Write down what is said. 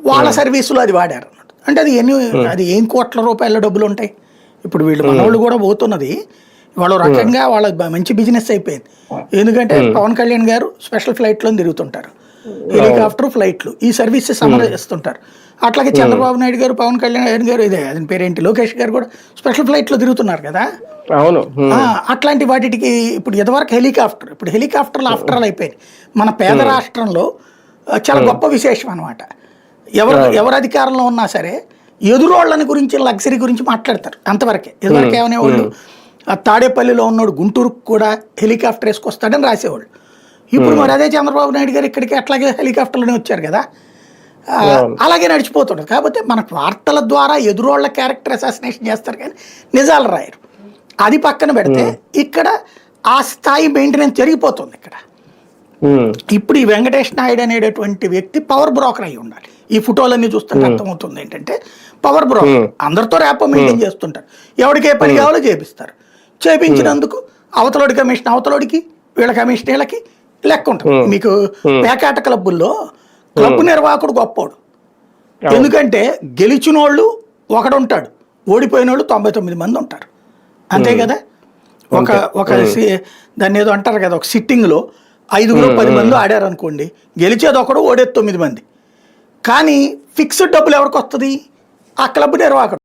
వాళ్ళ సర్వీసులో అది వాడారు అంటే అది ఎన్ని అది ఏం కోట్ల రూపాయల డబ్బులు ఉంటాయి? ఇప్పుడు వీళ్ళు మనోళ్ళు కూడా పోతున్నది వాళ్ళ రకంగా వాళ్ళ మంచి బిజినెస్ అయిపోయింది. ఎందుకంటే పవన్ కళ్యాణ్ గారు స్పెషల్ ఫ్లైట్లో తిరుగుతుంటారు. హెలికాప్టర్ ఫ్లైట్లు ఈ సర్వీసెస్ అమలు చేస్తుంటారు అట్లాగే చంద్రబాబు నాయుడు గారు పవన్ కళ్యాణ్ గారు ఇదే అతని పేరేంటి లోకేష్ గారు కూడా స్పెషల్ ఫ్లైట్లో తిరుగుతున్నారు కదా? అవును. అట్లాంటి వాటికి ఇప్పుడు ఇదివరకు హెలికాప్టర్ ఇప్పుడు హెలికాప్టర్లు ఆఫ్టర్ ఆల్ అయిపోయింది మన పేద రాష్ట్రంలో చాలా గొప్ప విశేషం అనమాట ఎవరు ఎవరు అధికారంలో ఉన్నా సరే ఎదురోళ్ళని గురించి లగ్జరీ గురించి మాట్లాడతారు అంతవరకే. ఇదివరకు ఏమనేవాళ్ళు ఆ తాడేపల్లిలో ఉన్నాడు గుంటూరుకు కూడా హెలికాప్టర్ వేసుకొస్తాడని రాసేవాళ్ళు. ఇప్పుడు మరి అదే చంద్రబాబు నాయుడు గారు ఇక్కడికి అట్లాగే హెలికాప్టర్లోనే వచ్చారు కదా. అలాగే నడిచిపోతుంటుంది కాకపోతే మనకు వార్తల ద్వారా ఎదురోళ్ళ క్యారెక్టర్ అసాసినేషన్ చేస్తారు కానీ నిజాలు రాయరు. అది పక్కన పెడితే ఇక్కడ ఆ స్థాయి మెయింటెనెన్స్ జరిగిపోతుంది ఇక్కడ. ఇప్పుడు ఈ వెంకటేష్ నాయుడు అనేటటువంటి వ్యక్తి పవర్ బ్రోకర్ అయి ఉండాలి. ఈ ఫోటోలన్నీ చూస్తుంటే అర్థమవుతుంది ఏంటంటే పవర్ బ్రోకర్ అందరితో ర్యాపో మెయింటైన్ చేస్తుంటారు. ఎవరికి ఏ పని కావాలో చేపిస్తారు. చేపించినందుకు అవతలోడి కమిషన్ అవతలోడికి వీళ్ళ కమిషన్ వీళ్ళకి లెక్క ఉంటుంది. మీకు పేకాట క్లబ్బుల్లో క్లబ్ నిర్వాహకుడు గొప్పోడు. ఎందుకంటే గెలిచినోళ్ళు ఒకడు ఉంటాడు ఓడిపోయిన వాళ్ళు తొంభై తొమ్మిది మంది ఉంటారు. అంతే కదా? ఒక ఒక దాన్ని ఏదో అంటారు కదా ఒక సిట్టింగ్లో ఐదుగురు పది మంది ఆడారు అనుకోండి గెలిచేది ఒకడు ఓడేది తొమ్మిది మంది. కానీ ఫిక్స్డ్ డబ్బులు ఎవరికి వస్తుంది? ఆ క్లబ్ నిర్వాహకుడు.